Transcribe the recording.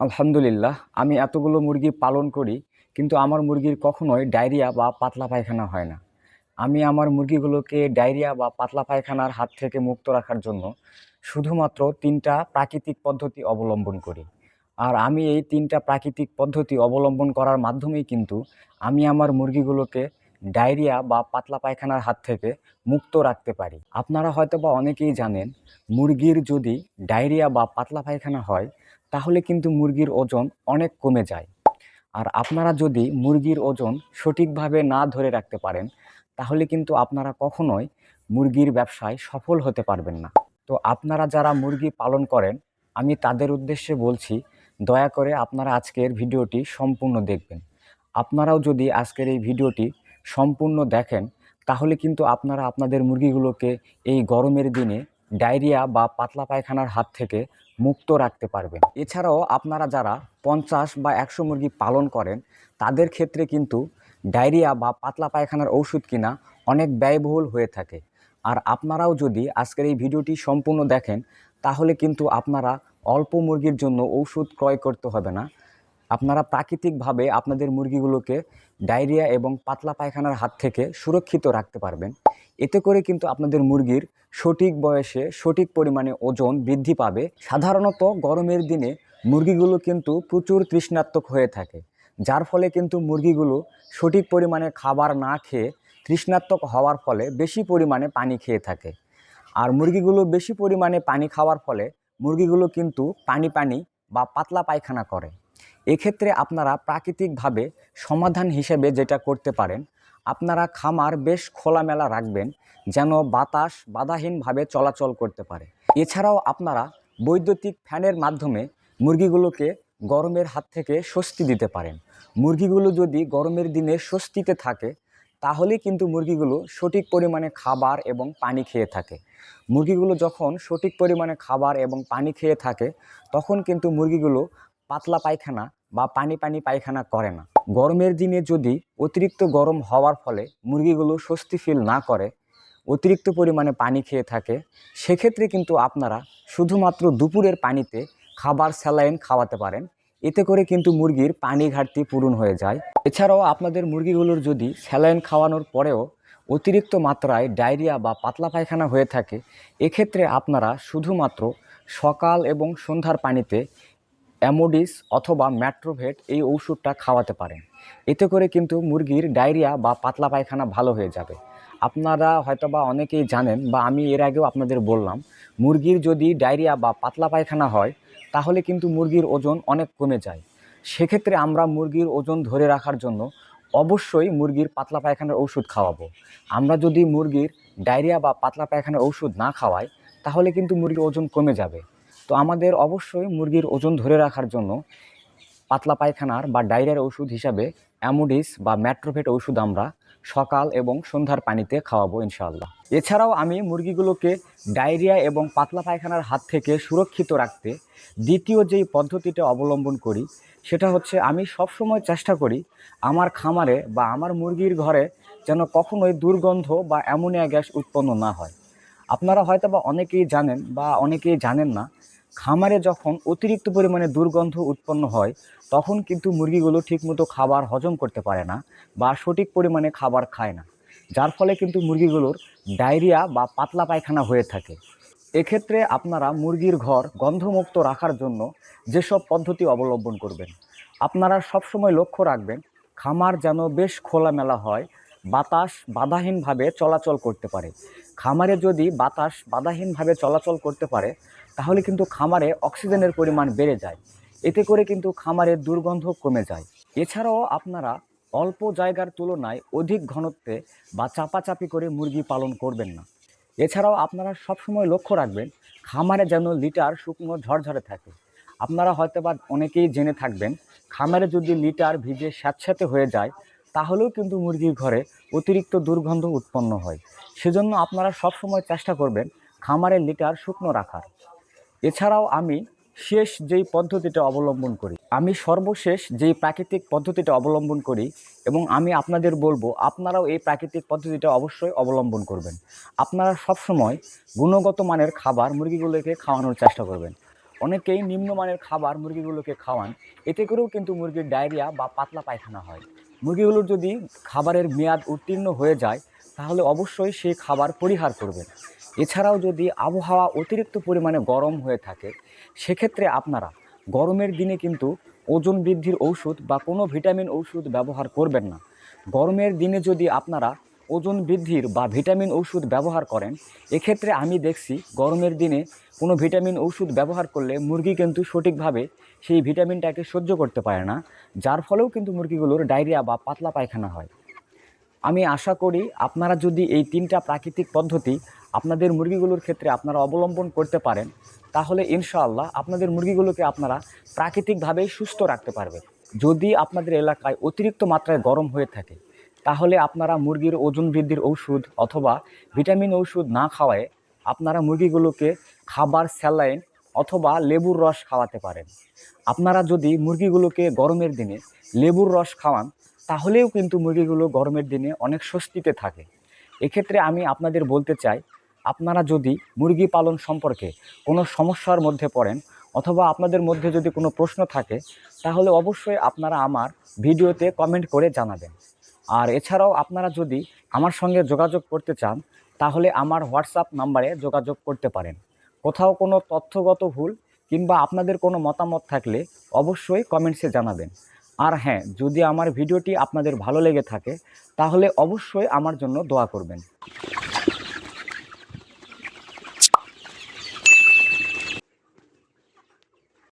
আলহামদুলিল্লাহ, আমি এতগুলো মুরগি পালন করি, কিন্তু আমার মুরগির কখনোই ডায়রিয়া বা পাতলা পায়খানা হয় না। আমি আমার মুরগিগুলোকে ডায়রিয়া বা পাতলা পায়খানার হাত থেকে মুক্ত রাখার জন্য শুধুমাত্র তিনটা প্রাকৃতিক পদ্ধতি অবলম্বন করি। আর আমি এই তিনটা প্রাকৃতিক পদ্ধতি অবলম্বন করার মাধ্যমেই কিন্তু আমি আমার মুরগিগুলোকে ডায়রিয়া বা পাতলা পায়খানার হাত থেকে মুক্ত রাখতে পারি। আপনারা হয়তো বা অনেকেই জানেন, মুরগির যদি ডায়রিয়া বা পাতলা পায়খানা হয় তাহলে কিন্তু মুরগির ওজন অনেক কমে যায়। আর আপনারা যদি মুরগির ওজন সঠিকভাবে না ধরে রাখতে পারেন, তাহলে কিন্তু আপনারা কখনোই মুরগির ব্যবসায় সফল হতে পারবেন না। তো আপনারা যারা মুরগি পালন করেন, আমি তাদের উদ্দেশ্যে বলছি, দয়া করে আপনারা আজকের ভিডিওটি সম্পূর্ণ দেখবেন। আপনারাও যদি আজকের এই ভিডিওটি সম্পূর্ণ দেখেন, তাহলে কিন্তু আপনারা আপনাদের মুরগিগুলোকে এই গরমের দিনে ডায়রিয়া বা পাতলা পায়খানার হাত থেকে মুক্ত রাখতে পারবেন। এছাড়াও আপনারা যারা পঞ্চাশ বা একশো মুরগি পালন করেন, তাদের ক্ষেত্রে কিন্তু ডায়রিয়া বা পাতলা পায়খানার ওষুধ কিনা অনেক ব্যয়বহুল হয়ে থাকে। আর আপনারাও যদি আজকের এই ভিডিওটি সম্পূর্ণ দেখেন, তাহলে কিন্তু আপনারা অল্প মুরগির জন্য ওষুধ ক্রয় করতে হবে না। আপনারা প্রাকৃতিকভাবে আপনাদের মুরগিগুলোকে ডায়রিয়া এবং পাতলা পায়খানার হাত থেকে সুরক্ষিত রাখতে পারবেন। এতে করে কিন্তু আপনাদের মুরগির সঠিক বয়সে সঠিক পরিমাণে ওজন বৃদ্ধি পাবে। সাধারণত গরমের দিনে মুরগিগুলো কিন্তু প্রচুর তৃষ্ণাত্মক হয়ে থাকে, যার ফলে কিন্তু মুরগিগুলো সঠিক পরিমাণে খাবার না খেয়ে তৃষ্ণাত্মক হওয়ার ফলে বেশি পরিমাণে পানি খেয়ে থাকে। আর মুরগিগুলো বেশি পরিমাণে পানি খাওয়ার ফলে মুরগিগুলো কিন্তু পানি পানি বা পাতলা পায়খানা করে। এক্ষেত্রে আপনারা প্রাকৃতিকভাবে সমাধান হিসেবে যেটা করতে পারেন, আপনারা খামার বেশ খোলামেলা রাখবেন যেন বাতাস বাধাহীনভাবে চলাচল করতে পারে। এছাড়াও আপনারা বৈদ্যুতিক ফ্যানের মাধ্যমে মুরগিগুলোকে গরমের হাত থেকে স্বস্তি দিতে পারেন। মুরগিগুলো যদি গরমের দিনে স্বস্তিতে থাকে তাহলে কিন্তু মুরগিগুলো সঠিক পরিমাণে খাবার এবং পানি খেয়ে থাকে। মুরগিগুলো যখন সঠিক পরিমাণে খাবার এবং পানি খেয়ে থাকে, তখন কিন্তু মুরগিগুলো পাতলা পায়খানা বা পানি পানি পায়খানা করে না। গরমের দিনে যদি অতিরিক্ত গরম হওয়ার ফলে মুরগিগুলো স্বস্তি ফিল না করে, অতিরিক্ত পরিমাণে পানি খেয়ে থাকে, সেক্ষেত্রে কিন্তু আপনারা শুধুমাত্র দুপুরের পানিতে খাবার স্যালাইন খাওয়াতে পারেন। এতে করে কিন্তু মুরগির পানি ঘাটতি পূরণ হয়ে যায়। এছাড়াও আপনাদের মুরগিগুলোর যদি স্যালাইন খাওয়ানোর পরেও অতিরিক্ত মাত্রায় ডায়রিয়া বা পাতলা পায়খানা হয়ে থাকে, এক্ষেত্রে আপনারা শুধুমাত্র সকাল এবং সন্ধ্যার পানিতে অ্যামোডিস অথবা ম্যাট্রোভেট এই ওষুধটা খাওয়াতে পারেন। এতে করে কিন্তু মুরগির ডায়রিয়া বা পাতলা পায়খানা ভালো হয়ে যাবে। আপনারা হয়তো বা অনেকেই জানেন বা আমি এর আগেও আপনাদের বললাম, মুরগির যদি ডায়রিয়া বা পাতলা পায়খানা হয়, তাহলে কিন্তু মুরগির ওজন অনেক কমে যায়। সেক্ষেত্রে আমরা মুরগির ওজন ধরে রাখার জন্য অবশ্যই মুরগির পাতলা পায়খানার ওষুধ খাওয়াবো। আমরা যদি মুরগির ডায়রিয়া বা পাতলা পায়খানার ওষুধ না খাওয়াই, তাহলে কিন্তু মুরগির ওজন কমে যাবে। তো আমাদের অবশ্যই মুরগির ওজন ধরে রাখার জন্য পাতলা পায়খানার বা ডায়রিয়ার ওষুধ হিসাবে অ্যামোডিস বা ম্যাট্রোভেট ওষুধ আমরা সকাল এবং সন্ধ্যার পানিতে খাওয়াবো ইনশাআল্লাহ। এছাড়াও আমি মুরগিগুলোকে ডায়রিয়া এবং পাতলা পায়খানার হাত থেকে সুরক্ষিত রাখতে দ্বিতীয় যেই পদ্ধতিটা অবলম্বন করি, সেটা হচ্ছে আমি সবসময় চেষ্টা করি আমার খামারে বা আমার মুরগির ঘরে যেন কখনোই দুর্গন্ধ বা অ্যামোনিয়া গ্যাস উৎপন্ন না হয়। আপনারা হয়তো বা অনেকেই জানেন বা অনেকেই জানেন না খামারে যখন অতিরিক্ত পরিমাণে দুর্গন্ধ উৎপন্ন হয়, তখন কিন্তু মুরগিগুলো ঠিকমতো খাবার হজম করতে পারে না বা সঠিক পরিমাণে খাবার খায় না। যার ফলে কিন্তু মুরগিগুলোর ডায়রিয়া বা পাতলা পায়খানা হয়ে থাকে। এক্ষেত্রে আপনারা মুরগির ঘর গন্ধমুক্ত রাখার জন্য যেসব পদ্ধতি অবলম্বন করবেন, আপনারা সবসময় লক্ষ্য রাখবেন, খামার যেন বেশ খোলামেলা হয়, বাতাস বাধাহীনভাবে চলাচল করতে পারে। খামারে যদি বাতাস বাধাহীনভাবে চলাচল করতে পারে তাহলে কিন্তু খামারে অক্সিজেনের পরিমাণ বেড়ে যায়। এতে করে কিন্তু খামারের দুর্গন্ধ কমে যায়। এছাড়াও আপনারা অল্প জায়গার তুলনায় অধিক ঘনত্বে বা চাপাচাপি করে মুরগি পালন করবেন না। এছাড়াও আপনারা সবসময় লক্ষ্য রাখবেন, খামারে যেন লিটার শুকনো ঝরঝরে থাকে। আপনারা হয়তো বা অনেকেই জেনে থাকবেন, খামারে যদি লিটার ভিজে স্যাঁতস্যাঁতে হয়ে যায়, তাহলেও কিন্তু মুরগির ঘরে অতিরিক্ত দুর্গন্ধ উৎপন্ন হয়। সেজন্য আপনারা সবসময় চেষ্টা করবেন খামারের লিটার শুকনো রাখার। এছাড়াও আমি শেষ যেই পদ্ধতিটা অবলম্বন করি, আমি সর্বশেষ যেই প্রাকৃতিক পদ্ধতিটা অবলম্বন করি এবং আমি আপনাদের বলব, আপনারাও এই প্রাকৃতিক পদ্ধতিটা অবশ্যই অবলম্বন করবেন। আপনারা সবসময় গুণগত মানের খাবার মুরগিগুলোকে খাওয়ানোর চেষ্টা করবেন। অনেকেই নিম্নমানের খাবার মুরগিগুলোকে খাওয়ান, এতে করেও কিন্তু মুরগির ডায়রিয়া বা পাতলা পায়খানা হয়। মুরগিগুলোর যদি খাবারের মেয়াদ উত্তীর্ণ হয়ে যায়, তাহলে অবশ্যই সেই খাবার পরিহার করবেন। এছাড়াও যদি আবহাওয়া অতিরিক্ত পরিমাণে গরম হয়ে থাকে, সেক্ষেত্রে আপনারা গরমের দিনে কিন্তু ওজন বৃদ্ধির ঔষধ বা কোনো ভিটামিন ঔষধ ব্যবহার করবেন না। গরমের দিনে যদি আপনারা ওজন বৃদ্ধির বা ভিটামিন ওষুধ ব্যবহার করেন, এক্ষেত্রে আমি দেখছি গরমের দিনে কোনো ভিটামিন ওষুধ ব্যবহার করলে মুরগি কিন্তু সঠিকভাবে সেই ভিটামিনটাকে সহ্য করতে পারে না, যার ফলেও কিন্তু মুরগিগুলোর ডায়রিয়া বা পাতলা পায়খানা হয়। আমি আশা করি আপনারা যদি এই তিনটা প্রাকৃতিক পদ্ধতি আপনাদের মুরগিগুলোর ক্ষেত্রে আপনারা অবলম্বন করতে পারেন, তাহলে ইনশাআল্লাহ আপনাদের মুরগিগুলোকে আপনারা প্রাকৃতিকভাবেই সুস্থ রাখতে পারবেন। যদি আপনাদের এলাকায় অতিরিক্ত মাত্রায় গরম হয়ে থাকে, তাহলে আপনারা মুরগির ওজন বৃদ্ধির ঔষধ অথবা ভিটামিন ঔষধ না খাওয়ায় আপনারা মুরগিগুলোকে খাবার স্যালাইন অথবা লেবুর রস খাওয়াতে পারেন। আপনারা যদি মুরগিগুলোকে গরমের দিনে লেবুর রস খাওয়ান তাহলেও কিন্তু মুরগিগুলো গরমের দিনে অনেক স্বস্তিতে থাকে। এক্ষেত্রে আমি আপনাদের বলতে চাই, আপনারা যদি মুরগি পালন সম্পর্কে কোনো সমস্যার মধ্যে পড়েন অথবা আপনাদের মধ্যে যদি কোনো প্রশ্ন থাকে, তাহলে অবশ্যই আপনারা আমার ভিডিওতে কমেন্ট করে জানাবেন। আর এছাড়াও আপনারা যদি আমার সঙ্গে যোগাযোগ করতে চান, তাহলে আমার হোয়াটসঅ্যাপ নাম্বারে যোগাযোগ করতে পারেন। কোথাও কোনো তথ্যগত ভুল কিংবা আপনাদের কোনো মতামত থাকলে অবশ্যই কমেন্টসে জানাবেন। আর হ্যাঁ যদি আমার ভিডিওটি আপনাদের ভালো লেগে থাকে, তাহলে অবশ্যই আমার জন্য দোয়া করবেন।